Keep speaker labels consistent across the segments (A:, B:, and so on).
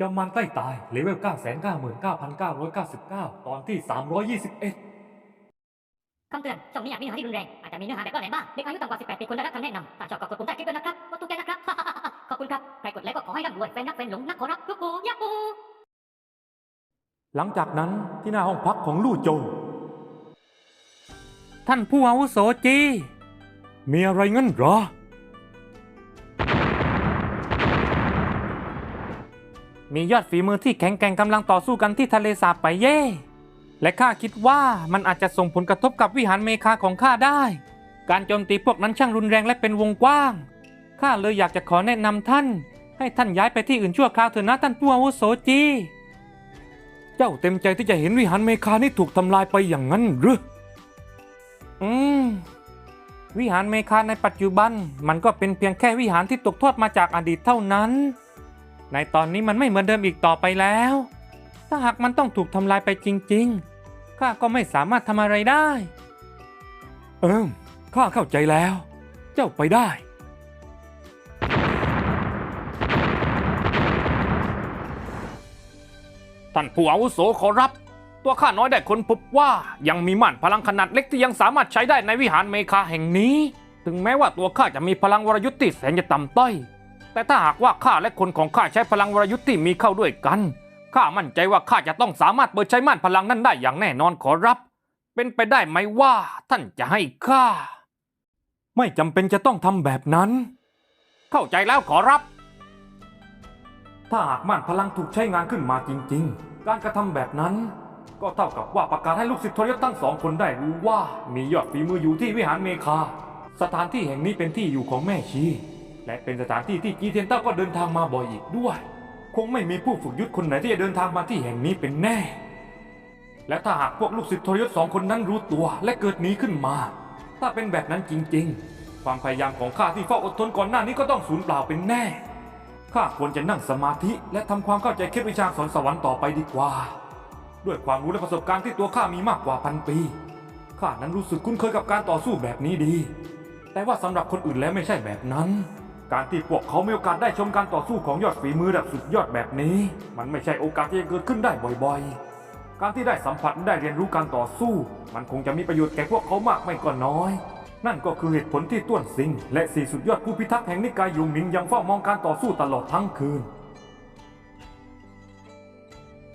A: จอมมันใกล้ตายเลเวล 999,999 ตอนที่ 321
B: คำเตือนช่องนี้อาจมีเนื้อหาที่รุนแรง อาจจะมีเนื้อหาแบบล่อแหลมบ้างเด็กอายุต่ำกว่า 18ปีควรได้รับคำแนะนำถ้าชอบก็กดปุ่มใต้คลิปด้วยนะครับ กดถูกใจนะครับ ขอบคุณครับ ใครกดแล้วก็ขอให้ร่ำรวยแฟนรักแฟนหลงนักขอรับทุกคนยะฮู
A: หลังจากนั้นที่หน้าห้องพักของลู่โจ
C: ท่านผู้อาวุโสจี
A: มีอะไรงั้นเหรอ
C: มียอดฝีมือที่แข็งแกร่งกำลังต่อสู้กันที่ทะเลสาบไปเย่ และข้าคิดว่ามันอาจจะส่งผลกระทบกับวิหารเมคาของข้าได้ การโจมตีพวกนั้นช่างรุนแรงและเป็นวงกว้าง ข้าเลยอยากจะขอแนะนำท่าน ให้ท่านย้ายไปที่อื่นชั่วคราวเถอะนะท่านผู้อาวุโสจี
A: เจ้าเต็มใจที่จะเห็นวิหารเมคานี่ถูกทำลายไปอย่างนั้นหรือ
C: อืม วิหารเมคาในปัจจุบัน มันก็เป็นเพียงแค่วิหารที่ตกทอดมาจากอดีตเท่านั้น ในตอนนี้มันไม่เหมือนเดิมอีกต่อไปแล้ว ถ้าหากมันต้องถูกทำลายไปจริงๆ ข้าก็ไม่สามารถทำอะไรได้
A: เอิมข้าเข้าใจแล้ว เจ้าไปได้
C: ท่านผู้อาวุโสขอรับ ตัวข้าน้อยได้ค้นพบว่ายังมีม่านพลังขนาดเล็กที่ยังสามารถใช้ได้ในวิหารเมคาแห่งนี้ ถึงแม้ว่าตัวข้าจะมีพลังวรยุทธ์ที่แสนจะต่ำต้อย แต่ถ้าหากว่าข้าและคนของข้าใช้พลังวรยุทธ์ที่มีเข้าด้วยกันข้ามั่นใจว่าข้าจะต้องสามารถเปิดใช้ม่านพลังนั้นได้อย่างแน่นอนขอรับ เป็นไปได้ไหมว่า ท่านจะให้ข้า
A: ไม่จำเป็นจะต้องทำแบบนั้น
C: เข้าใจแล้วขอรับ
A: ถ้าหากม่านพลังถูกใช้งานขึ้นมาจริง ๆ การกระทำแบบนั้น ก็เท่ากับว่าประกาศให้ลูกศิษย์ทรยศทั้งสองคนได้รู้ว่า มียอดฝีมืออยู่ที่วิหารเมคา สถานที่แห่งนี้เป็นที่อยู่ของแม่ชี และเป็นสถานที่ที่จีเทียนเต้าก็เดินทางมาบ่อยอีกด้วย คงไม่มีผู้ฝึกยุทธคนไหนที่จะเดินทางมาที่แห่งนี้เป็นแน่ และถ้าหากพวกลูกศิษย์ทรยศสองคนนั้นรู้ตัวและเกิดหนีขึ้นมา ถ้าเป็นแบบนั้นจริง ๆ ความพยายามของข้าที่เฝ้าอดทนก่อนหน้านี้ก็ต้องสูญเปล่าเป็นแน่ ข้าควรจะนั่งสมาธิและทำความเข้าใจเคล็ดวิชาสอนสวรรค์ต่อไปดีกว่า ด้วยความรู้และประสบการณ์ที่ตัวข้ามีมากกว่าพันปี ข้านั้นรู้สึกคุ้นเคยกับการต่อสู้แบบนี้ดี แต่ว่าสำหรับคนอื่นแล้วไม่ใช่แบบนั้น การที่พวกเขามีโอกาสได้ชมการต่อสู้ของยอดฝีมือระดับสุดยอดแบบนี้ มันไม่ใช่โอกาสที่จะเกิดขึ้นได้บ่อยๆ การที่ได้สัมผัสได้เรียนรู้การต่อสู้ มันคงจะมีประโยชน์แก่พวกเขามากไม่ก็น้อย นั่นก็คือเหตุผลที่ต้วนซิง และสี่สุดยอดผู้พิทักษ์แห่งนิกายยุงหมิงยังเฝ้ามองการต่อสู้ตลอดทั้งคืน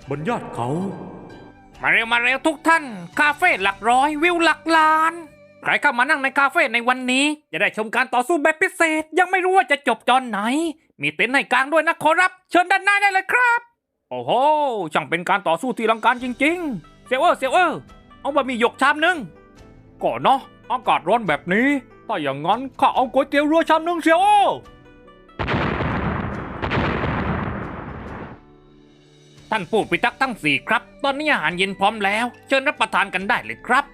A: บนยอดเขา
C: มาเร็วมาเร็วทุกท่าน คาเฟ่หลักร้อยวิวหลักล้าน ใครเข้ามานั่งในคาเฟ่ในวันนี้ จะได้ชมการต่อสู้แบบพิเศษ ยังไม่รู้ว่าจะจบตอนไหน มีเต็นท์ให้กลางด้วยนะขอรับ เชิญด้านหน้าได้เลยครับ โอ้โหช่างเป็นการต่อสู้ที่ลังการจริง ๆ เซลเวอร์เซลเวอร์เอาบะหมี่หยกชามหนึ่งก่อนเนาะอากาศร้อนแบบนี้ถ้าอย่างนั้นข้าเอาก๋วยเตี๋ยวเรือชามหนึ่งเซลเวอร์ท่านผู้พิทักษ์ทั้งสี่ครับ ตอนนี้อาหารเย็นพร้อมแล้ว เชิญรับประทานกันได้เลยครับ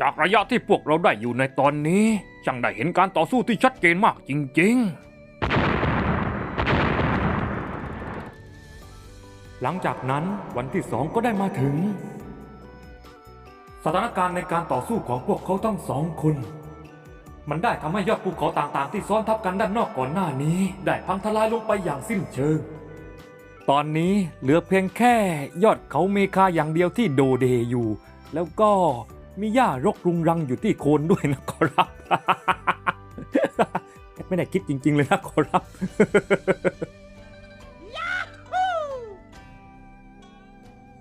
C: จากระยะที่พวกเราได้อยู่ในตอนนี้ช่างได้เห็นการต่อสู้ที่ชัดเจนมากจริงๆ
A: หลังจากนั้นวันที่สองก็ได้มาถึง สถานการณ์ในการต่อสู้ของพวกเขาทั้งสองคน มันได้ทำให้ยอดภูเขาต่างๆ ที่ซ้อนทับกันด้านนอกก่อนหน้านี้ ได้พังทลายลงไปอย่างสิ้นเชิง ตอนนี้เหลือเพียงแค่ยอดเขาเมคาอย่างเดียวที่โดเดอยู่ แล้วก็ มีหญ้ารกรุงรังอยู่ที่โคนด้วยนะขอรับ ไม่ได้คิดจริง ๆ เลยนะขอรับ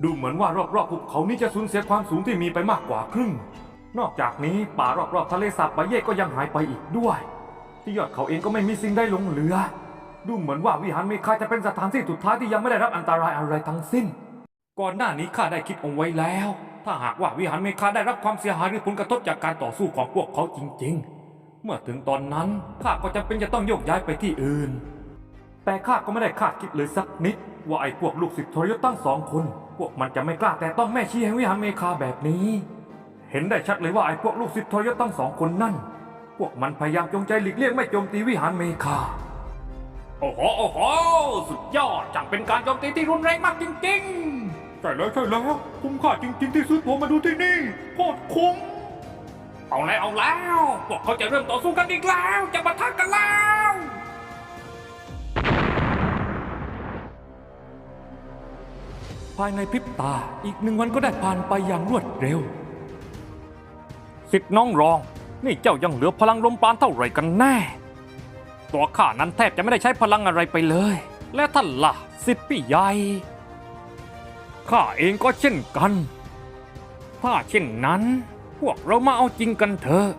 A: ดูเหมือนว่ารอบๆภูเขานี้จะสูญเสียความสูงที่มีไปมากกว่าครึ่ง นอกจากนี้ป่ารอบๆทะเลสาบปะเย่ก็ยังหายไปอีกด้วย ที่ยอดเขาเองก็ไม่มีสิ่งใดหลงเหลือ ดูเหมือนว่าวิหารเมคาจะเป็นสถานที่สุดท้ายที่ยังไม่ได้รับอันตรายอะไรทั้งสิ้น ก่อนหน้านี้ข้าได้คิดเอาไว้แล้ว ถ้าหากว่าวิหารเมคาได้รับความเสียหายหรือผลกระทบจากการต่อสู้ของพวกเขาจริง ๆ เมื่อถึงตอนนั้นข้าก็จำเป็นจะต้องโยกย้ายไปที่อื่น แต่ข้าก็ไม่ได้คาดคิดเลยสักนิด ว่าไอ้พวกลูกศิษย์ทรยศตั้งสองคน พวกมันจะไม่กล้าแต่ต้องแม่ชีแห่งวิหารเมคาแบบนี้ เห็นได้ชัดเลยว่าไอ้พวกลูกศิษย์ทรยศตั้งสองคนนั่น พวกมันพยายามจงใจหลีกเลี่ยงไม่โจมตีวิหารเมคา
C: โอ้โหโอ้โหสุดยอดจังเป็นการโจมตีที่รุนแรงมากจริง ๆ
A: ใช่แล้วใช่แล้วคุ้มค่าจริง ๆ ที่ซื้อตัวมาดูที่นี่โคตรคุ้ม
C: เอาแล้วเอาแล้วพวกเขาจะเริ่มต่อสู้กันอีกแล้ว จะมาทักกันแล้ว
D: ภายในพริบตาอีกหนึ่งวันก็ได้ผ่านไปอย่างรวดเร็ว
A: สิทธิ์น้องรอง นี่เจ้ายังเหลือพลังลมปราณเท่าไหร่กันแน่ ตัวข้านั้นแทบจะไม่ได้ใช้พลังอะไรไปเลย และท่านล่ะสิทธิ์พี่ใหญ่ ข้าเองก็เช่นกัน ถ้าเช่นนั้น พวกเรามาเอาจริงกันเถอะ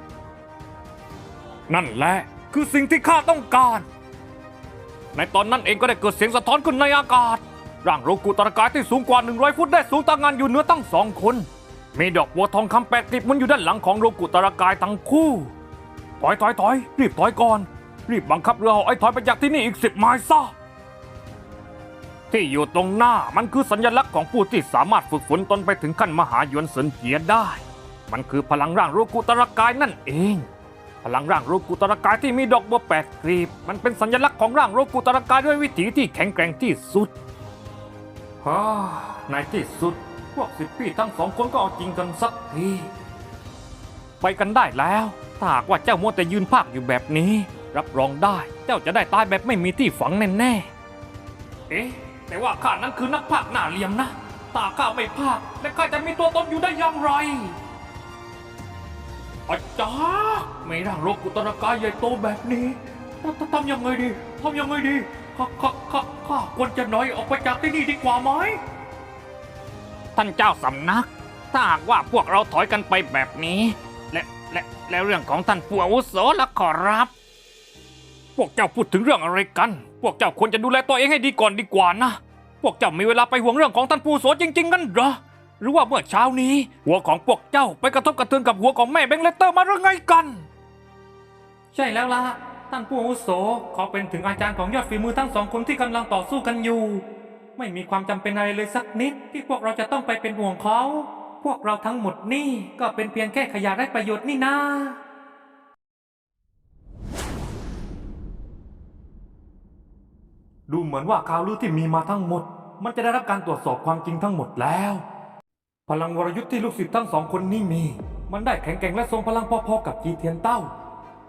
A: นั่นแหละคือสิ่งที่ข้าต้องการ ในตอนนั้นเองก็ได้เกิดเสียงสะท้อนขึ้นในอากาศ ร่างโลกุตรกายที่สูงกว่า 100 ฟุตได้สูงต่างงานอยู่เหนือตั้งสองคน มีดอกบัวทองคำแปดกลีบมันอยู่ด้านหลังของโลกุตรกายทั้งคู่ถอยถอยถอยรีบถอยก่อน รีบบังคับเรือเหาะไอ้ถอยไปจากที่นี่อีกสิบไมล์ซะ ที่อยู่ตรงหน้ามันคือสัญลักษณ์ของผู้ที่สามารถฝึกฝนตนไปถึงขั้นมหายวนเสินเจียได้ มันคือพลังร่างโลกุตรกายนั่นเอง พลังร่างโลกุตรกายที่มีดอกบัวแปดกลีบ มันเป็นสัญลักษณ์ของร่างโลกุตรกายด้วยวิถีที่แข็งแกร่งที่สุด
D: ฮ่าในที่สุด พวกสิบพี่ทั้งสองคนก็เอาจริงกันสักที
A: ไปกันได้แล้ว ถ้าหากว่าเจ้ามัวแต่ยืนภาคอยู่แบบนี้ รับรองได้ เจ้าจะได้ตายแบบไม่มีที่ฝังแน่ๆ
D: เอ๊ะ แต่ว่าข้านั้นคือนักภาคหน้าเหลี่ยมนะ ตาข้าไม่ภาคและข้าจะมีตัวตนอยู่ได้อย่างไรอาจารย์ไม่ร่างโลกุตรกายใหญ่โตแบบนี้ทำทำทำยังไงดีทำยังไงดีข้าข้าข้าข้าควรจะหน้อยออกไปจากที่นี่ดีกว่าไหม
A: ท่านเจ้าสำนัก ถ้าหากว่าพวกเราถอยกันไปแบบนี้ และและและเรื่องของท่านผู้อาวุโสละขอรับ พวกเจ้าพูดถึงเรื่องอะไรกัน พวกเจ้าควรจะดูแลตัวเองให้ดีก่อนดีกว่านะ พวกเจ้ามีเวลาไปห่วงเรื่องของท่านผู้อาวุโสจริงๆกันเหรอ หรือว่าเมื่อเช้านี้ หัวของพวกเจ้าไปกระทบกระเทือนกับหัวของแม่เบงเลตเตอร์มาหรือไงกัน
D: ใช่แล้วล่ะ ท่านผู้อาวุโสเขาเป็นถึงอาจารย์ของยอดฝีมือทั้งสองคนที่กำลังต่อสู้กันอยู่ ไม่มีความจำเป็นอะไรเลยสักนิด ที่พวกเราจะต้องไปเป็นห่วงเขา พวกเราทั้งหมดนี่ก็เป็นเพียงแค่ขยะไร้ประโยชน์นี่นา ดูเหมือนว่าข่าวลือที่มีมาทั้งหมด มันจะได้รับการตรวจสอบความจริงทั้งหมดแล้ว พลังวรยุทธ์ที่ลูกศิษย์ทั้งสองคนนี้มี มันได้แข็งแกร่งและทรงพลังพอๆกับจีเทียนเต้า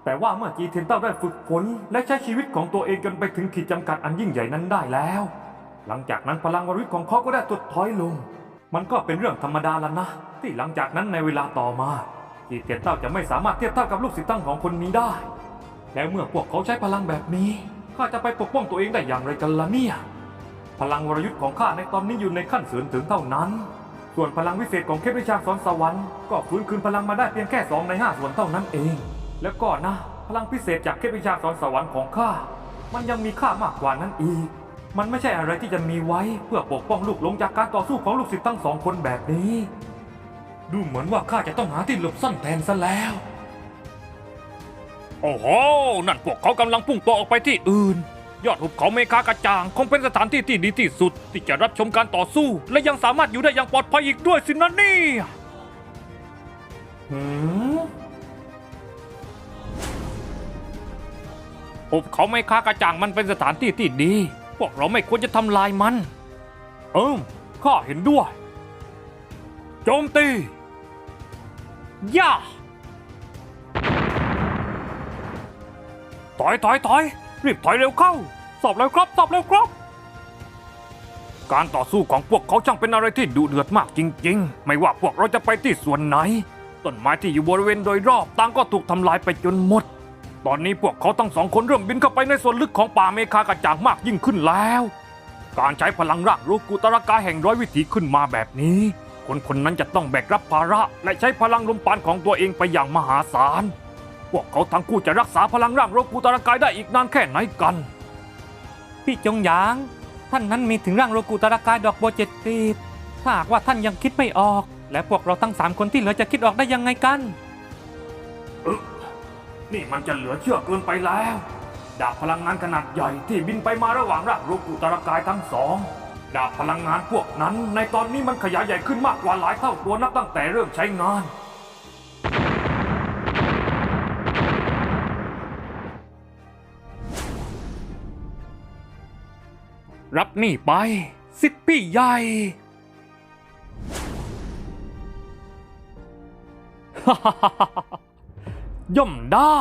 D: แต่ว่าเมื่อจีเทียนเต้าได้ฝึกฝนและใช้ชีวิตของตัวเองจนไปถึงขีดจำกัดอันยิ่งใหญ่นั้นได้แล้ว หลังจากนั้นพลังวรยุทธ์ของเขาก็ได้ถดถอยลง มันก็เป็นเรื่องธรรมดาแล้วนะ ที่หลังจากนั้นในเวลาต่อมาจีเทียนเต้าจะไม่สามารถเทียบเท่ากับลูกศิษย์ทั้งของคนนี้ได้ แล้วเมื่อพวกเขาใช้พลังแบบนี้ ข้าจะไปปกป้องตัวเองได้อย่างไรกันล่ะเนี่ย พลังวรยุทธ์ของข้าในตอนนี้อยู่ในขั้นเสริมถึงเท่านั้น ส่วนพลังวิเศษของเคปวิชาสอนสวรรค์ก็ฟื้นคืนพลังมาได้เพียงแค่สองในห้าส่วนเท่านั้นเอง แล้วก็นะ พลังพิเศษจากเคปวิชาสอนสวรรค์ของข้า มันยังมีค่ามากกว่านั้นอีก มันไม่ใช่อะไรที่จะมีไว้เพื่อปกป้องลูกหลงจากการต่อสู้ของลูกศิษย์ทั้งสองคนแบบนี้ ดูเหมือนว่าข้าจะต้องหาที่หลบซ่อนแทนซะแล้ว
A: โอ้โห นั่นพวกเขากำลังพุ่งตัวออกไปที่อื่น ยอดหุบเขาเมฆากระจ่างคงเป็นสถานที่ที่ดีที่สุด ที่จะรับชมการต่อสู้ และยังสามารถอยู่ได้อย่างปลอดภัยอีกด้วยสินะเนี่ย
D: หืม
A: หุบเขาเมฆากระจ่างมันเป็นสถานที่ที่ดี พวกเราไม่ควรจะทำลายมัน เอิมข้าเห็นด้วย โจมตีย่า ถอยถอยถอยรีบถอยเร็วเข้า สอบเร็วครับสอบเร็วครับ การต่อสู้ของพวกเขาช่างเป็นอะไรที่ดุเดือดมากจริง ๆ ไม่ว่าพวกเราจะไปที่ส่วนไหน ต้นไม้ที่อยู่บริเวณโดยรอบต่างก็ถูกทำลายไปจนหมด ตอนนี้พวกเขาทั้งสองคนเริ่มบินเข้าไปในส่วนลึกของป่าเมฆากระจ่างมากยิ่งขึ้นแล้ว การใช้พลังร่างรูกุตรกาแห่งร้อยวิถีขึ้นมาแบบนี้ คนคนนั้นจะต้องแบกรับภาระและใช้พลังลมปานของตัวเองไปอย่างมหาศาล พวกเขาทั้งคู่จะรักษาพลังร่างโรกุตรกายได้อีกนานแค่ไหนกัน
D: พี่จงหยาง ท่านนั้นมีถึงร่างโลกุตระกายดอกบัวเจ็ดกลีบถ้าหากว่าท่านยังคิดไม่ออก และพวกเราทั้งสามคนที่เหลือจะคิดออกได้ยังไงกัน
A: นี่มันจะเหลือเชื่อเกินไปแล้ว ดาบพลังงานขนาดใหญ่ที่บินไปมาระหว่างร่างโรกุตรกายทั้งสอง ดาบพลังงานพวกนั้น ในตอนนี้มันขยายใหญ่ขึ้นมากกว่าหลายเท่าตัวนับตั้งแต่เริ่มใช้งาน รับนี่ไปสิทธิ์พี่ใหญ่ ย่อมได้